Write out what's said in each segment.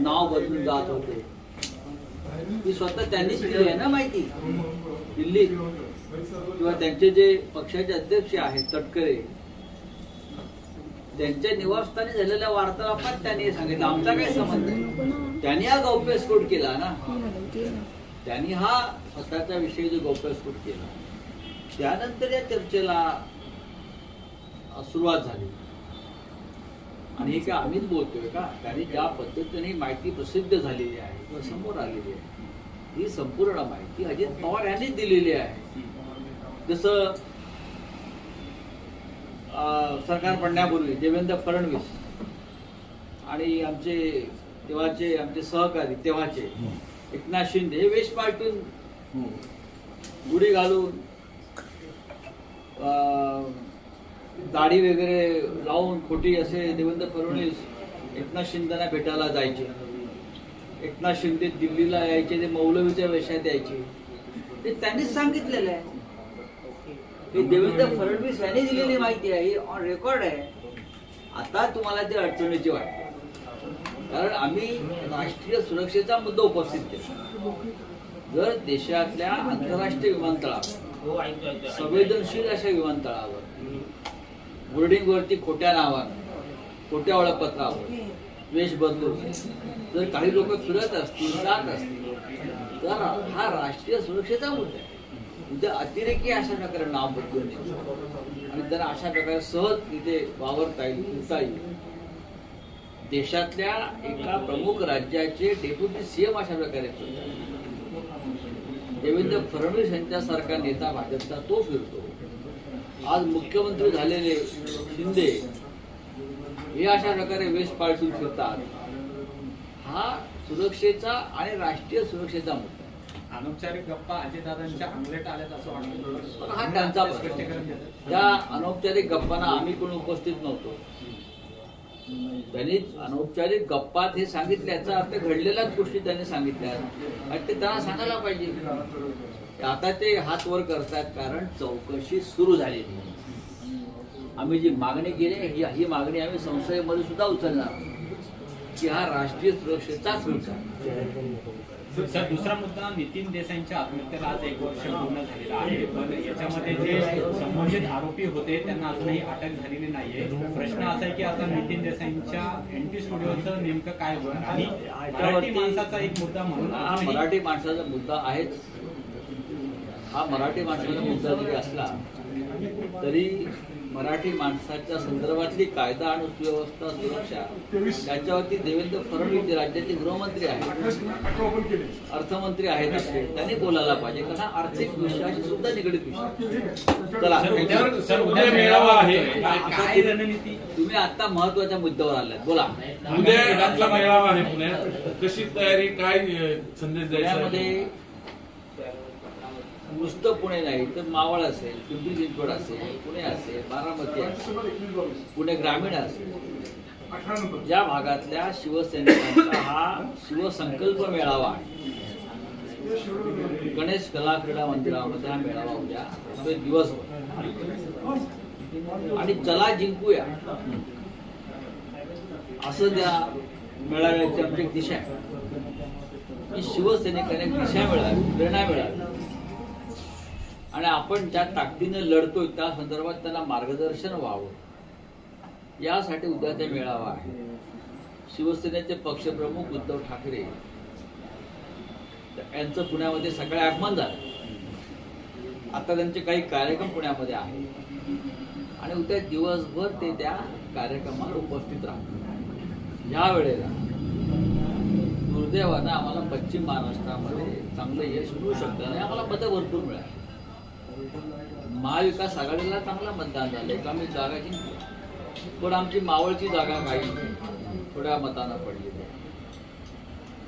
नाव बदलून जात होते. ही स्वतः त्यांनीच दिली आहे ना माहिती? दिल्लीत. किंवा त्यांचे जे पक्षाचे अध्यक्ष आहेत तटकरे. त्यांच्या निवासस्थानी झालेल्या वार्तालापात त्यांनी सांगितलं. आमचा काय संबंध आहे? त्यांनी हा गौप्यस्फोट केला ना? त्यांनी हा स्वतःच्या विषयी जो गौप्यस्फोट केला त्यानंतर या चर्चेला सुरुवात झाली. आणि हे काय आम्हीच बोलतोय का? त्यांनी ज्या पद्धतीने ही माहिती प्रसिद्ध झालेली आहे किंवा समोर आलेली आहे ही संपूर्ण माहिती अजित पवार यांनीच दिलेली आहे. जसं सरकार पडण्यापूर्वी देवेंद्र फडणवीस आणि आमचे तेव्हाचे आमचे सहकारी तेव्हाचे एकनाथ शिंदे हे वेश पालटून गुढी घालून अ, दाढी वगैरे लावून खोटी असे देवेंद्र फडणवीस एकनाथ शिंदेना भेटायला जायचे. एकनाथ शिंदे दिल्लीला यायचे ते मौलवीच्या वेशात यायचे. ते त्यांनीच सांगितलेलं आहे. हे देवेंद्र फडणवीस यांनी दिलेली माहिती आहे ही ऑन रेकॉर्ड आहे. आता तुम्हाला ते अडचणीची वाटते कारण आम्ही राष्ट्रीय सुरक्षेचा मुद्दा उपस्थित केला. जर देशातल्या आंतरराष्ट्रीय विमानतळावर संवेदनशील अशा विमानतळावर बोर्डिंगवरती खोट्या नावानं खोट्या ओळखपत्रावर वेश बदलून जर काही लोक फिरत असतील जात असतील तर हा राष्ट्रीय सुरक्षेचा मुद्दा आहे. उद्या अतिरेकी अशा प्रकारे नाव बदलून. आणि त्यांना अशा प्रकारे सहज तिथे वावरता येईल फिरता येईल. देशातल्या एका प्रमुख राज्याचे डेप्युटी सीएम अशा प्रकारे देवेंद्र फडणवीस यांच्यासारखा नेता भाजपचा तो फिरतो. आज मुख्यमंत्री झालेले शिंदे हे अशा प्रकारे वेश पालटून फिरतात. हा सुरक्षेचा आणि राष्ट्रीय सुरक्षेचा मुद्दा. अनौपचारिक गप्पा अजितदादांच्या अंगलेट आल्यात असं वाटतं. हा त्यांचा. त्या अनौपचारिक गप्पांना आम्ही कोण उपस्थित नव्हतो. त्यांनी अनौपचारिक गप्पात हे सांगितले याचा अर्थ घडलेल्याच गोष्टी त्यांनी सांगितल्या. आणि ते त्यांना सांगायला पाहिजे. आता ते हात वर करतात कारण चौकशी सुरू झालेली. आम्ही जी मागणी केली ही ही मागणी आम्ही संसदेमध्ये सुद्धा उचलणार. की हा राष्ट्रीय सुरक्षेचाच. सर दुसरा मुद्दा नितीन देसाईंच्या आत्महत्येला आज एक वर्ष पूर्ण झालेलं आहे पण याच्यामध्ये जे संबंधित आरोपी होते त्यांना अजूनही अटक झालेली नाहीये प्रश्न असा आहे की आता नितीन देसाईंच्या एनटी स्टुडिओचं नेमकं काय होणार आणि मराठी माणसाचा एक मुद्दा म्हणून हा मराठी माणसाचा मुद्दा आहेच हा मराठी माणसाचा मुद्दा जरी असला तरी मराठी माणसाच्या संदर्भातली कायदा आणि सुव्यवस्था सुरक्षा त्याच्यावरती देवेंद्र फडणवीस जे राज्याचे गृहमंत्री आहेत अर्थमंत्री आहेत आपले त्यांनी बोलायला पाहिजे. कारण आर्थिक विषयाशी सुद्धा निगडीत विषय चला. तुम्ही आता महत्त्वाच्या मुद्द्यावर आलात. बोला. उद्या मेळावा आहे पुण्यात. कशी तयारी? काय संदेश द्यायचा? पुण्यामध्ये नुसतं पुणे नाही तर मावळ असेल पिंपरी चिंचवड असेल पुणे असेल बारामती असेल पुणे ग्रामीण असेल. या भागातल्या शिवसैनिकांचा हा शिवसंकल्प मेळावा आहे. गणेश कला क्रीडा मंदिरामध्ये हा मेळावा उद्या तो एक दिवसभर आणि चला जिंकूया. असं त्या मेळाव्याची आमची दिशा आहे. की शिवसैनिकांना दिशा मिळावी प्रेरणा मिळावी. आणि आपण ज्या ताकदीनं लढतोय त्या संदर्भात त्यांना मार्गदर्शन व्हावं. यासाठी उद्याचा मेळावा आहे. शिवसेनेचे पक्षप्रमुख उद्धव ठाकरे यांचं पुण्यामध्ये सकाळी आगमन झालं. आता त्यांचे काही कार्यक्रम पुण्यामध्ये आहेत. आणि उद्या दिवसभर ते त्या कार्यक्रमाला उपस्थित राहतात. या वेळेला दुर्दैवानं आम्हाला पश्चिम महाराष्ट्रामध्ये चांगलं यश मिळू शकतं आणि आम्हाला मतं भरपूर मिळाली. महाविकास आघाडीला चांगलं मतदान झालं. एक आम्ही जागा जिंकली. पण आमची मावळची जागा काही थोड्या मतानं पडली.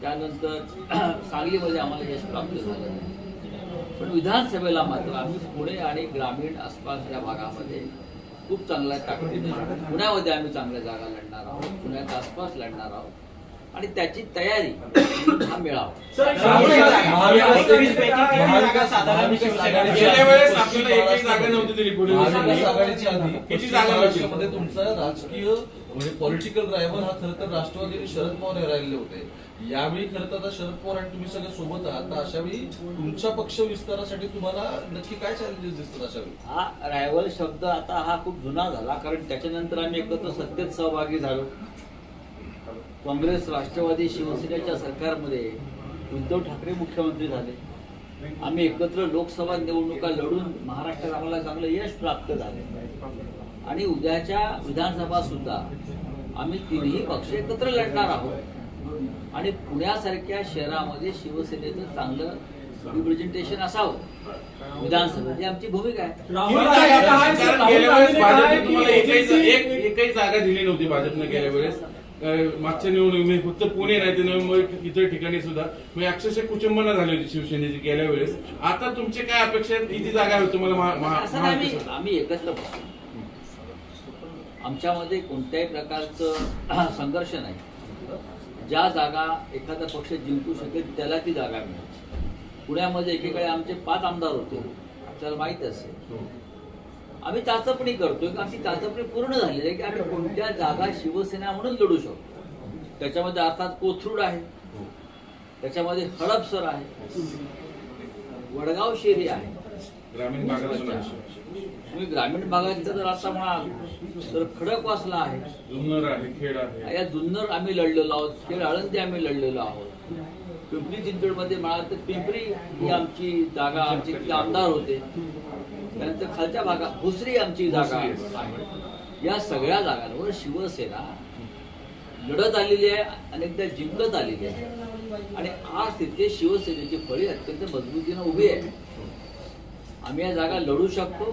त्यानंतर सांगलीमध्ये आम्हाला यश प्राप्त झालं. नाही. पण विधानसभेला मात्र आम्ही पुणे आणि ग्रामीण आसपासच्या भागामध्ये खूप चांगल्या ताकदीने पुण्यामध्ये आम्ही चांगल्या जागा लढणार आहोत. पुण्याच्या आसपास लढणार आहोत. आणि त्याची तयारी हा मेळावा. महाविकास तुमचा राजकीय म्हणजे पॉलिटिकल रायव्हल हा खरं तर राष्ट्रवादी आणि शरद पवार हे राहिले होते. यावेळी खरं तर आता शरद पवार आणि तुम्ही सगळे सोबत आहात. तर अशा वेळी तुमच्या पक्ष विस्तारासाठी तुम्हाला नक्की काय चॅलेंजेस दिसतात अशा वेळी? हा रायवल शब्द आता हा खूप जुना झाला. कारण त्याच्यानंतर आम्ही एकत्र सत्तेत सहभागी झालो. काँग्रेस राष्ट्रवादी शिवसेनेच्या सरकारमध्ये उद्धव ठाकरे मुख्यमंत्री झाले. आम्ही एकत्र लोकसभा निवडणुका लढून महाराष्ट्रात आम्हाला चांगलं यश प्राप्त झाले. आणि उद्याच्या विधानसभा सुद्धा आम्ही तिन्ही पक्ष एकत्र लढणार आहोत. आणि पुण्यासारख्या शहरामध्ये शिवसेनेचं चांगलं रिप्रेझेंटेशन असावं. विधानसभेची आमची भूमिका आहे. कारण गेल्या वेळेस भाजपने तुम्हाला एकही एक एकही जागा दिली नव्हती भाजपने गेल्या वेळेस. मागच्या निवडणुकीमध्ये फक्त पुणे नाही तर नवी इतर ठिकाणी सुद्धा. म्हणजे अक्षरशः कुचंबना झाली होती शिवसेनेची गेल्या वेळेस. आता तुमचे काय अपेक्षा किती जागा आहेत तुम्हाला आम्ही एकत्र आमच्यामध्ये कोणत्याही प्रकारचं संघर्ष नाही. ज्या जागा एखादा पक्ष जिंकू शकेल त्याला ती जागा मिळेल. पुण्यामध्ये एकेकाळी आमचे पाच आमदार होते. आपल्याला माहीत असेल. आम्ही चाचपणी करतोय की आमची चाचपणी पूर्ण झालेली आहे की आम्ही कोणत्या जागा शिवसेना म्हणून लढू शकतो. त्याच्यामध्ये अर्थात कोथरूड आहे. त्याच्यामध्ये हडपसर आहे. वडगाव शेरी आहे. ग्रामीण. तुम्ही ग्रामीण भागात जर आता म्हणाल तर खडकवासला आहे. जुन्नर आहे खेड आहे. या जुन्नर आम्ही लढलेलो आहोत खेड आळंदी आम्ही लढलेलो आहोत. पिंपरी चिंचवडमध्ये म्हणाल तर पिंपरी ही आमची जागा आमचे आमदार होते. त्यानंतर खालच्या भागात भुसरी आमची जागा आहे. या सगळ्या जागांवर शिवसेना लढत आलेली आहे अनेकदा जिंकत आलेली आहे. आणि आज तिथे शिवसेनेची फळी अत्यंत मजबूतीनं उभी आहे आम्ही या जागा लढू शकतो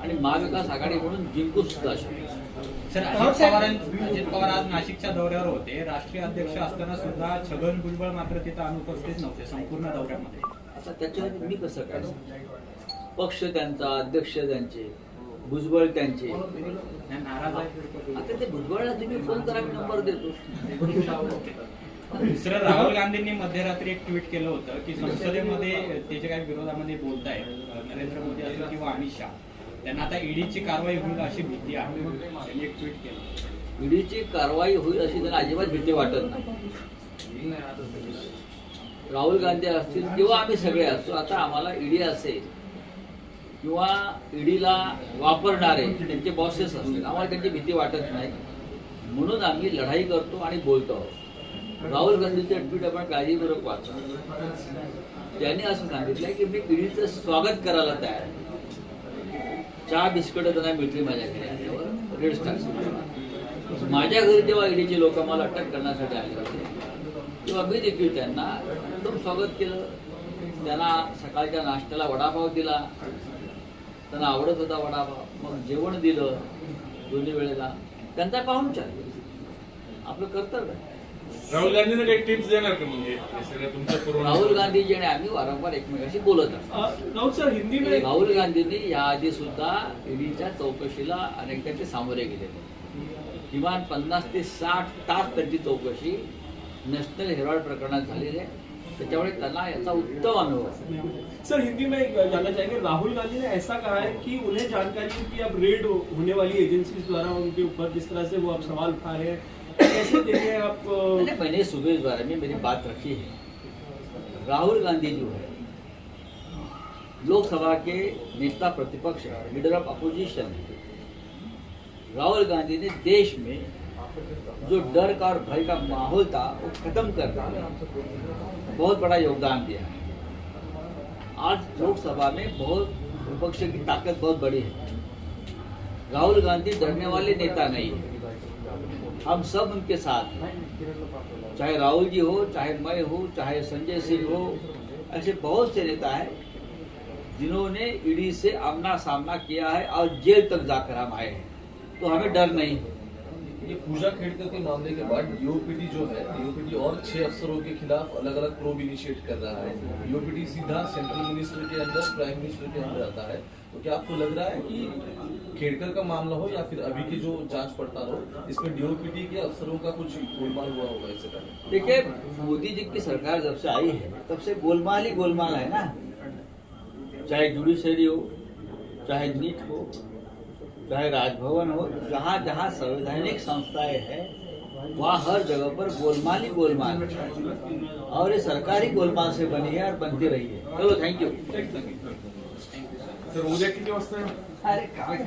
आणि महाविकास आघाडी म्हणून जिंकू सुद्धा शकतो. सर अजित पवार अजित पवार आज नाशिकच्या दौऱ्यावर होते. राष्ट्रीय अध्यक्ष असताना सुद्धा छगन भुजबळ मात्र तिथं अनुपस्थित नव्हते संपूर्ण दौऱ्यामध्ये. आता त्याच्यावर मी कसं काय पक्ष त्यांचा अध्यक्ष त्यांचे भुजबळ त्यांचे. आता ते भुजबळला तुम्ही फोन करा मी नंबर देतो. दुसरं राहुल गांधींनी मध्यरात्री एक ट्विट केलं होतं की संसदेमध्ये ते जे काही विरोधामध्ये बोलतायत नरेंद्र मोदी असतील किंवा अमित शहा त्यांना आता ईडीची कारवाई होईल अशी भीती आहे त्यांनी एक ट्विट केलं. ईडीची कारवाई होईल अशी त्यांना अजिबात भीती वाटत नाही. राहुल गांधी असतील किंवा आम्ही सगळे असतो आता आम्हाला ईडी असेल किंवा ईडीला वापरणारे त्यांचे बॉसेस असतील. आम्हाला त्यांची भीती वाटत नाही. म्हणून आम्ही लढाई करतो आणि बोलतो. आहोत राहुल गांधीचे ट्विट आपण काळजीपूर्वक वाचतो त्यांनी असं सांगितलंय की मी ईडीचं स्वागत करायला तयार चहा बिस्कट त्यांना मिळतील माझ्याकडे रेड स्टार माझ्या घरी जेव्हा ईडीचे लोक मला अटक करण्यासाठी आले होते तेव्हा मी देखील त्यांना एकदम स्वागत केलं. त्यांना सकाळच्या नाश्त्याला वडापाव दिला. त्यांना आवडत होता वडापाव मग जेवण दिलं दोन्ही वेळेला. त्यांचा पाहुणचार. आपलं कर्तव्य. राहुल गांधीने काही टिप्स देणार का म्हणजे हे? राहुल गांधीजी आणि आम्ही वारंवार एकमेकाशी बोलत असतो. सर हिंदी राहुल गांधींनी याआधी सुद्धा ईडीच्या चौकशीला अनेकदा ते सामोरे गेलेले किमान पन्नास ते साठ तास त्यांची चौकशी नॅशनल हेरॉल्ड प्रकरणात झालेली आहे. त्याच्यामुळे त्यांना याचा उत्तम अनुभव सर हिंदी में जानना चाहेंगे राहुल गांधी ने ऐसा कहा है कि उन्हें जानकारी थी कि अब रेड होने वाली एजेंसीज द्वारा उनके ऊपर जिस तरह से वो अब सवाल उठा रहे हैं। कैसे देख हैं आप मैंने सुबह इस बारे में मेरी बात रखी है। राहुल गांधी जो है लोकसभा के नेता प्रतिपक्ष है leader of opposition Rahul Gandhi ने देश में जो डर का और भय का माहौल था, वो खत्म कर दिया। बहुत बड़ा योगदान दिया। आज लोकसभा में बहुत विपक्ष की ताकत बहुत बड़ी है। राहुल गांधी डरने वाले नेता नहीं है। हम सब उनके साथ हैं। चाहे राहुल जी हो, चाहे मैं हो, चाहे संजय सिंह हो, ऐसे बहुत से नेता हैं, जिन्होंने ईडी से आमना सामना किया है और जेल तक जाकर हम आए हैं। तो हमें डर नहीं है। ये पूजा खेड़कर के मामले के बाद डीओपीटी जो है डीओपीटी और छह अफसरों के खिलाफ अलग अलग प्रोब इनिशिएट कर रहा है। डीओपीटी सीधा सेंट्रल मिनिस्टर के अंदर प्राइम मिनिस्टर के अंदर आता है। तो क्या आपको लग रहा है कि खेड़कर का मामला हो या फिर अभी की जो जाँच पड़ताल हो, इसमें डीओपीटी के अफसरों का कुछ गोलमाल हुआ होगा इससे पहले? देखिए, मोदी जी की सरकार जब से आई है, तब से गोलमाल ही गोलमाल है ना। चाहे जुडिशरी हो, चाहे नीट हो चाहे राजभवन हो जहाँ जहाँ संवैधानिक संस्थाएँ है वहाँ हर जगह पर गोलमाल ही गोलमाल और ये सरकारी गोलमाल से बनी है और बनती रही है चलो थैंक यू उद्या किती वाजता अरे काय?